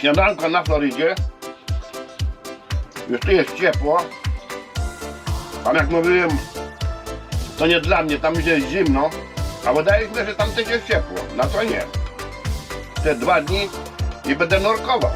Śniadanko na Florydzie. Tu jest ciepło. Tam jak mówiłem, to nie dla mnie, tam gdzie jest zimno. A wydaje mi się, że tam też jest ciepło. Na to nie. Te dwa dni i będę nurkował.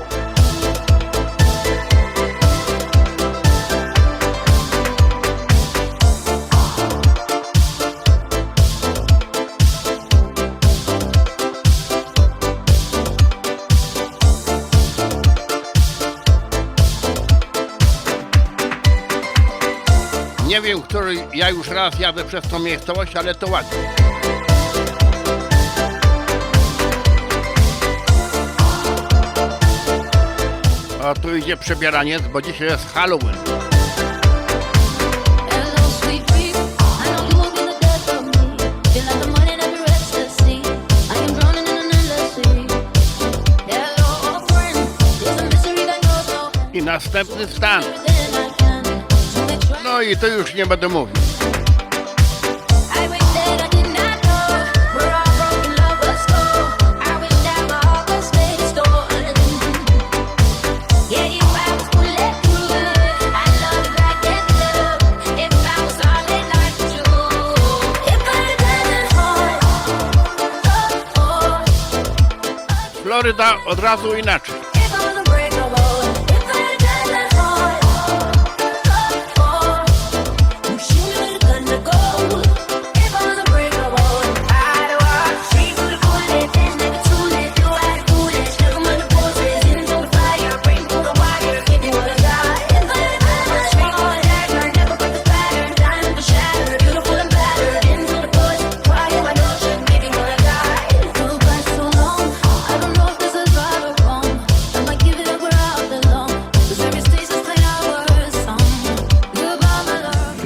Nie wiem, który ja już raz jadę przez tą miejscowość, ale to ładnie. A tu idzie przebieraniec, bo dzisiaj jest Halloween. I następny stan. No i to już nie będę mówił. I wish that I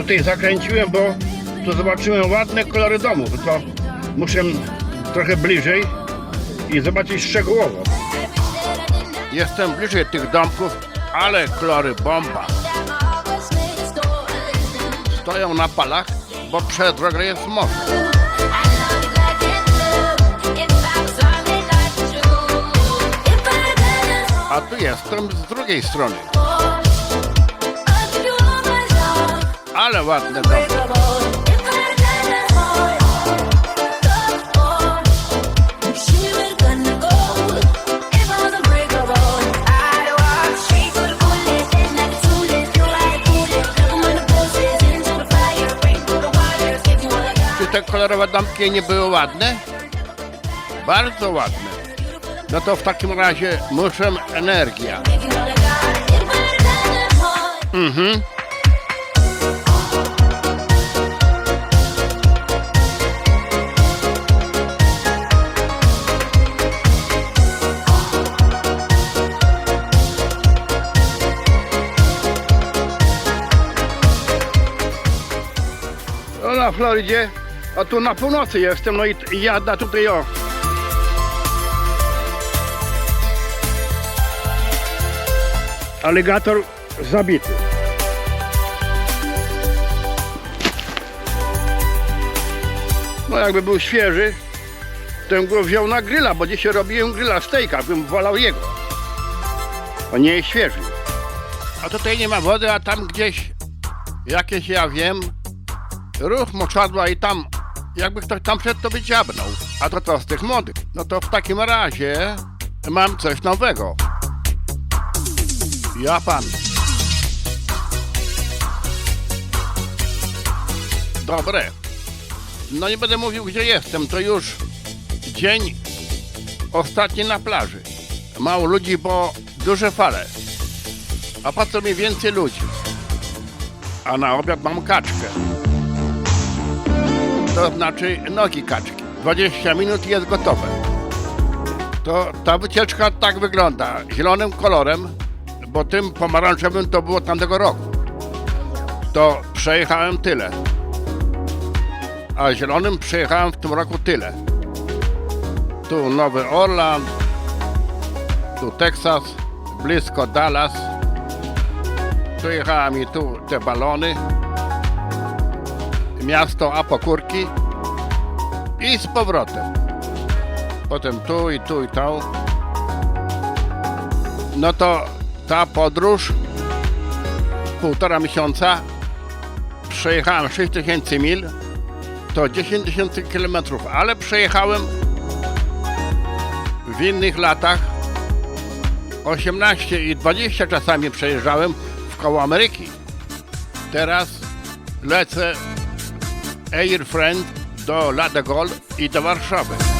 Tutaj zakręciłem, bo tu zobaczyłem ładne kolory domów. To muszę trochę bliżej i zobaczyć szczegółowo. Jestem bliżej tych domków, ale kolory bomba. Stoją na palach, bo przed drogą jest morze. A tu jestem z drugiej strony. Ale ładne domy. Czy te kolorowe domki nie były ładne? Bardzo ładne. No to w takim razie muszę energia. Mhm. Na Florydzie, a tu na północy jestem, no i jadę tutaj o. Aligator zabity. No jakby był świeży, to bym go wziął na grilla, bo dzisiaj robiłem grilla stejka, bym wolał jego. On nie jest świeży. A tutaj nie ma wody, a tam gdzieś jakieś ja wiem, ruch moczadła i tam, jakby ktoś tam przed to by dziabnął. A to to z tych młodych. No to w takim razie mam coś nowego. Ja pan. Dobre. No nie będę mówił gdzie jestem, to już dzień ostatni na plaży. Mało ludzi, bo duże fale. A po co mi więcej ludzi? A na obiad mam kaczkę. To znaczy nogi kaczki. 20 minut i jest gotowe. To ta wycieczka tak wygląda. Zielonym kolorem, bo tym pomarańczowym to było tamtego roku. To przejechałem tyle. A zielonym przejechałem w tym roku tyle. Tu Nowy Orlan, tu Teksas, blisko Dallas. Tu jechałem i tu te balony. Miasto Apokórki i z powrotem. Potem tu i tu i tam. no to ta podróż półtora miesiąca przejechałem 6000 mil to 10 tysięcy kilometrów, ale przejechałem w innych latach 18 i 20 czasami przejeżdżałem w koło Ameryki. Teraz lecę Air Friend do La de Gaulle i do Warszawy.